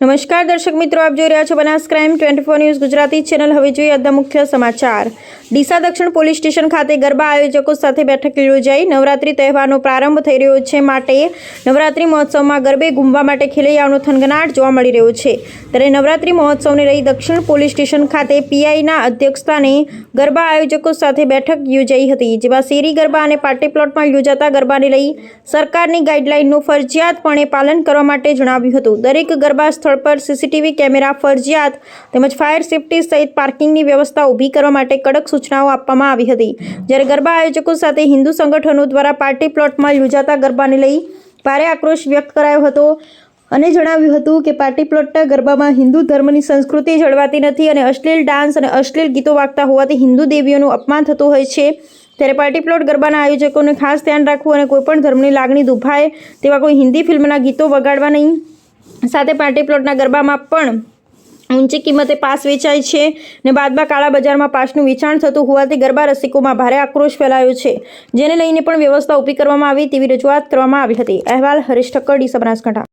નમસ્કાર દર્શક મિત્રો, આપ જોઈ રહ્યા છો Banas crime twenty four news Gujarati channel. હવે જોઈએ આજના મુખ્ય સમાચાર. ડીસા દક્ષિણ પોલીસ સ્ટેશન ખાતે ગરબા આયોજકો સાથે બેઠક યોજાઈ. નવરાત્રી તહેવારનો પ્રારંભ થઈ રહ્યો છે માટે નવરાત્રી મહોત્સવમાં ગરબે ઘૂમવા માટે ખેલૈયાઓનો થનગનાટ જોવા મળી રહ્યો છે. ત્યારે નવરાત્રી મહોત્સવને લઈ દક્ષિણ પોલીસ સ્ટેશન ખાતે પીઆઈના અધ્યક્ષસ્થાને ગરબા આયોજકો સાથે બેઠક યોજાઈ હતી, જેમાં શેરી ગરબા અને પાર્ટી પ્લોટમાં યોજાતા ગરબાને લઈ સરકારની ગાઈડલાઈનનું ફરજિયાતપણે પાલન કરવા માટે જણાવ્યું હતું. દરેક ગરબા સ્થળ પર સીસીટીવી કેમેરા ફરજિયાત તેમજ ફાયર સેફટી સહિત પાર્કિંગની વ્યવસ્થા ઊભી કરવા માટે કડક સૂચનાઓ આપવામાં આવી હતી. જ્યારે ગરબા આયોજકો સાથે હિન્દુ સંગઠનો દ્વારા પાર્ટી પ્લોટમાં યોજાતા ગરબાને લઈ ભારે આક્રોશ વ્યક્ત કરાયો હતો અને જણાવ્યું હતું કે પાર્ટી પ્લોટના ગરબામાં હિન્દુ ધર્મની સંસ્કૃતિ જળવાતી નથી અને અશ્લીલ ડાન્સ અને અશ્લીલ ગીતો વાગતા હોવાથી હિન્દુ દેવીઓનું અપમાન થતું હોય છે. ત્યારે પાર્ટી પ્લોટ ગરબાના આયોજકોને ખાસ ધ્યાન રાખવું અને કોઈપણ ધર્મની લાગણી દુભાય તેવા કોઈ હિન્દી ફિલ્મના ગીતો વગાડવા નહીં. સાથે પાર્ટી પ્લોટના ગરબામાં પણ ઊંચી કિંમતે પાસ વેચાય છે ને બાદમાં કાળા બજારમાં પાસનું વેચાણ થતું હોવાથી ગરબા રસિકોમાં ભારે આક્રોશ ફેલાયો છે. જેને લઈને પણ વ્યવસ્થા ઊભી કરવામાં આવી તેવી રજૂઆત કરવામાં આવી હતી. અહેવાલ હરીશ ઠક્કર ડીસા બનાસકાંઠા.